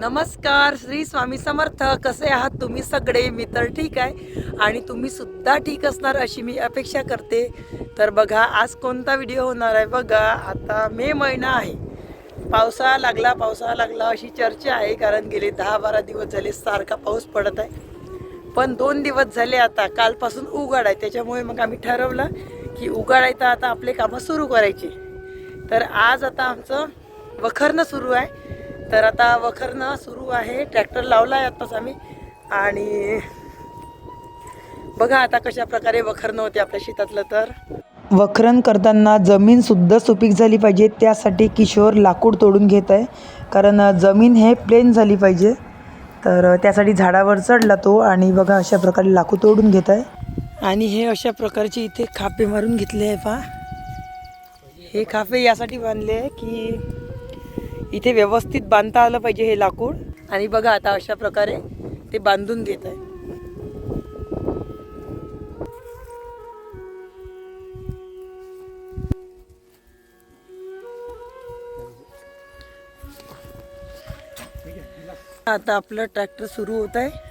नमस्कार श्री स्वामी समर्थ. कसे आहात तुम्ही सगळे? मी तर ठीक आहे. आणि तुम्ही सुद्धा ठीक असणार अशी मी अपेक्षा करते. तर बघा आज कोणता व्हिडिओ होणार आहे? बघा आता मे महिना आहे. पावसाळा लागला पावसाळा लागला अशी चर्चा आहे. कारण गेले दहा बारा दिवस झाले सारखा पाऊस पडत आहे. पण दोन दिवस झाले आता कालपासून उघड आहे. त्याच्यामुळे मग आम्ही ठरवलं की उघड तर आता आपले कामं सुरू करायची. तर आज आता आमचं वखरणं सुरू आहे. तर आता वखरणं सुरू आहे. ट्रॅक्टर लावला आहे आत्ताच आम्ही. आणि बघा आता कशा प्रकारे वखरणं होते आपल्या शेतातलं तर. वखरण करताना जमीन सुद्धा सुपीक झाली पाहिजे. त्यासाठी किशोर लाकूड तोडून घेत आहे. कारण जमीन हे प्लेन झाली पाहिजे. तर त्यासाठी झाडावर चढला तो आणि बघा अशा प्रकारे लाकूड तोडून घेत आहे. आणि हे अशा प्रकारचे इथे खापे मारून घेतले आहे पहा. हे खापे यासाठी बांधले की इथे व्यवस्थित बांधता आलं पाहिजे हे लाकूड. आणि बघा आता अशा प्रकारे ते बांधून घेत आहे. आता आपलं ट्रॅक्टर सुरू होत आहे.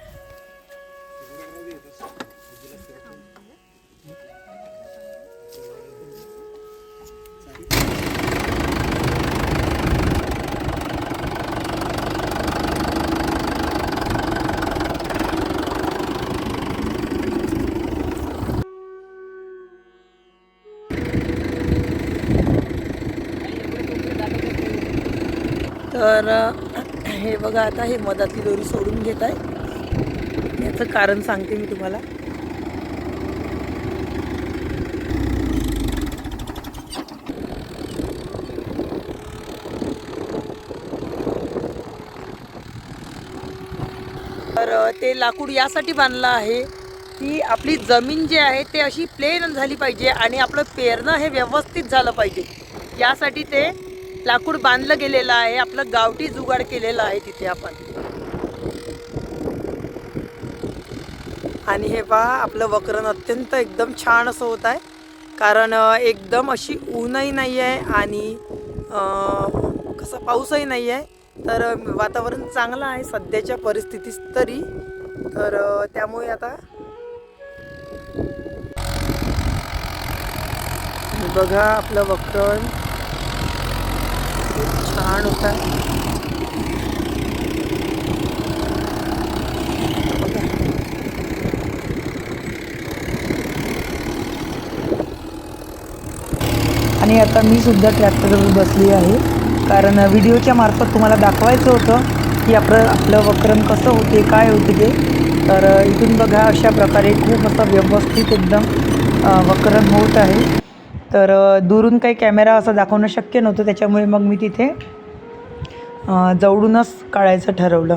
तर हे बघा आता हे मधातली दोरी सोडून घेत आहे. याचं कारण सांगते मी तुम्हाला. तर ते लाकूड यासाठी बांधलं आहे की आपली जमीन जी आहे ते अशी प्लेन झाली पाहिजे आणि आपलं पेरणं हे व्यवस्थित झालं पाहिजे. यासाठी ते लाकूड बांधलं गेलेलं आहे. आपलं गावठी जुगाड केलेलं आहे तिथे आपण. आणि हे पहा आपलं वक्रण अत्यंत एकदम छान असं होत आहे. कारण एकदम अशी ऊनही नाही आहे आणि कसं पाऊसही नाही आहे तर वातावरण चांगलं आहे सध्याच्या परिस्थितीत तरी. तर त्यामुळे आता बघा आपलं वक्रण. छान होता. आणि आता मी सुद्धा ट्रॅक्टरवर बसली आहे. कारण व्हिडिओच्या मार्फत तुम्हाला दाखवायचं होतं की आपलं आपलं वक्रण कसं होते काय होते ते. तर इथून बघा अशा प्रकारे खूप असं व्यवस्थित एकदम अ, वक्रण होत आहे. तर दुरून काही कॅमेरा असा दाखवणं शक्य नव्हतं त्याच्यामुळे मग मी तिथे जवळूनच काढायचं ठरवलं.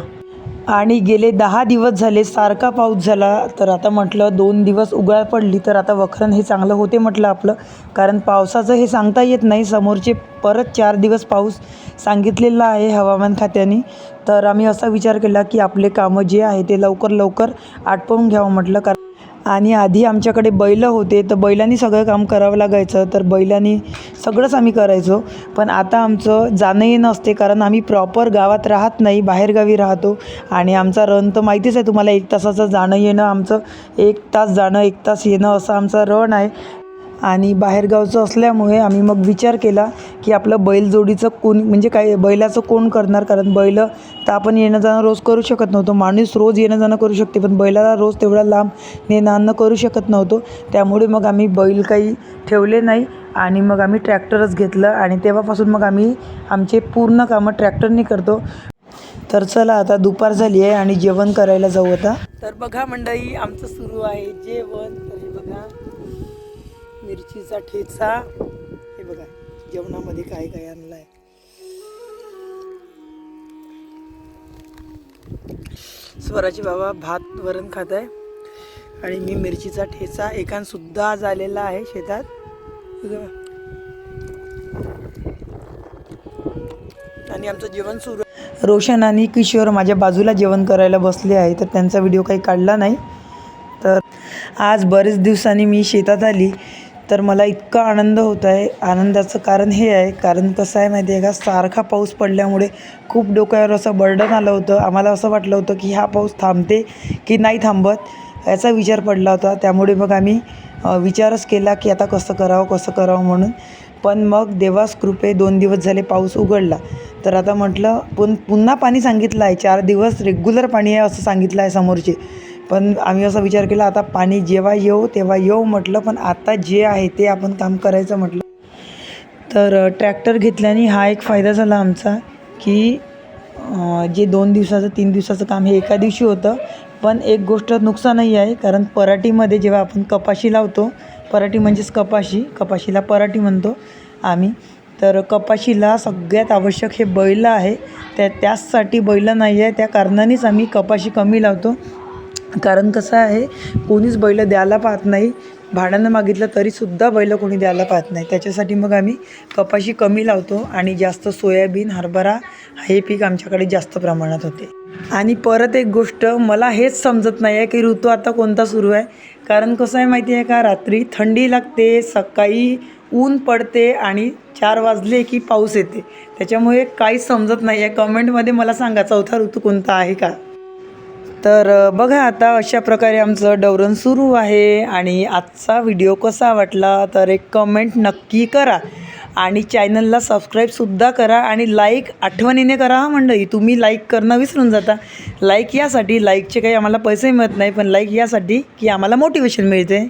आणि गेले दहा दिवस झाले सारखा पाऊस झाला तर आता म्हटलं दोन दिवस उगाळ पडली तर आता वखरण हे चांगलं होते म्हटलं आपलं. कारण पावसाचं हे सांगता येत नाही समोरचे परत चार दिवस पाऊस सांगितलेला आहे हवामान खात्याने. तर आम्ही असा विचार केला की आपले कामं जे आहे ते लवकर लवकर आटपवून घ्यावं म्हटलं कारण आणि आधी आमच्याकडे बैलं होते तर बैलांनी सगळं काम करावं लागायचं तर बैलांनी सगळंच आम्ही करायचो. पण आता आमचं जाणं येणं असते कारण आम्ही प्रॉपर गावात राहत नाही बाहेरगावी राहतो. आणि आमचा रन तर माहितीच आहे तुम्हाला एक तासाचं जाणं येणं आमचं एक तास जाणं एक तास येणं असं आमचा रन आहे. आणि बाहेरगावचं असल्यामुळे आम्ही मग विचार केला की आपलं बैलजोडीचं कोण म्हणजे काय बैलाचं कोण करणार? कारण बैल तर आपण येणं जाणं रोज करू शकत नव्हतो. माणूस रोज येणं जाणं करू शकते पण बैलाला रोज तेवढा लांब नेणं आणणं करू शकत नव्हतो. त्यामुळे मग आम्ही बैल काही ठेवले नाही आणि मग आम्ही ट्रॅक्टरच घेतलं आणि तेव्हापासून मग आम्ही आमचे पूर्ण कामं ट्रॅक्टरने करतो. तर चला आता दुपार झाली आहे आणि जेवण करायला जाऊ आता. तर बघा मंडळी आमचं सुरू आहे जेवण. तर बघा. मिरचीचा ठेचा. हे बघा जेवणामध्ये काय काय आणलं आहे स्वराची बाबा भात वरण खात आहे आणि मी मिरचीचा ठेचा एकान सुद्धा आज आलेला आहे शेतात. आणि आमचं जेवण सुरू. रोशन आणि किशोर माझ्या बाजूला जेवण करायला बसले आहे तर त्यांचा व्हिडिओ काही काढला नाही. तर आज बरेच दिवसांनी मी शेतात आली. तर मला इतका आनंद होत आहे. आनंदाचं कारण हे आहे कारण कसं आहे माहिती आहे का? सारखा पाऊस पडल्यामुळे खूप डोक्यावर असं बर्डन आलं होतं. आम्हाला असं वाटलं होतं की हा पाऊस थांबते की नाही थांबत याचा विचार पडला होता. त्यामुळे मग आम्ही विचारच केला की आता कसं करावं कसं करावं म्हणून. पण मग देवास कृपे दोन दिवस झाले पाऊस उघडला. तर आता म्हटलं पुन पुन्हा पाणी सांगितलं आहे. चार दिवस रेग्युलर पाणी आहे असं सांगितलं आहे समोरचे. पण आम्ही असा विचार केला आता पाणी जेव्हा येऊ तेव्हा येऊ म्हटलं पण आता जे आहे ते आपण काम करायचं म्हटलं. तर ट्रॅक्टर घेतल्याने हा एक फायदा झाला आमचा की जे दोन दिवसाचं तीन दिवसाचं काम हे एका दिवशी होतं. पण एक गोष्ट नुकसानही आहे कारण पराठीमध्ये जेव्हा आपण कपाशी लावतो पराठी म्हणजेच कपाशी कपाशीला पराठी म्हणतो आम्ही तर कपाशीला सगळ्यात आवश्यक हे बैल आहे. त्या त्याचसाठी बैल नाही आहे त्या कारणानेच आम्ही कपाशी कमी लावतो. कारण कसं आहे कोणीच बैलं द्यायला पाहत नाही. भाड्यानं मागितलं तरीसुद्धा बैलं कोणी द्यायला पाहत नाही. त्याच्यासाठी मग आम्ही कपाशी कमी लावतो आणि जास्त सोयाबीन हरभरा हे पीक आमच्याकडे जास्त प्रमाणात होते. आणि परत एक गोष्ट मला हेच समजत नाही आहे की ऋतू आता कोणता सुरू आहे. कारण कसं आहे माहिती आहे का रात्री थंडी लागते सकाळी ऊन पडते आणि चार वाजले की पाऊस येते. त्याच्यामुळे काहीच समजत नाही आहे कमेंटमध्ये मला सांगा चौथा ऋतू कोणता आहे का? तर बघा आता अशा प्रकारे आमचं डवरण सुरू आहे आणि आजचा व्हिडिओ कसा वाटला तर एक कमेंट नक्की करा. आणि चॅनलला सबस्क्राईबसुद्धा करा आणि लाईक आठवणीने करा मंडळी. तुम्ही लाईक करणं विसरून जाता. लाईक यासाठी लाईकचे काही आम्हाला पैसे मिळत नाही पण लाईक यासाठी की आम्हाला मोटिवेशन मिळते.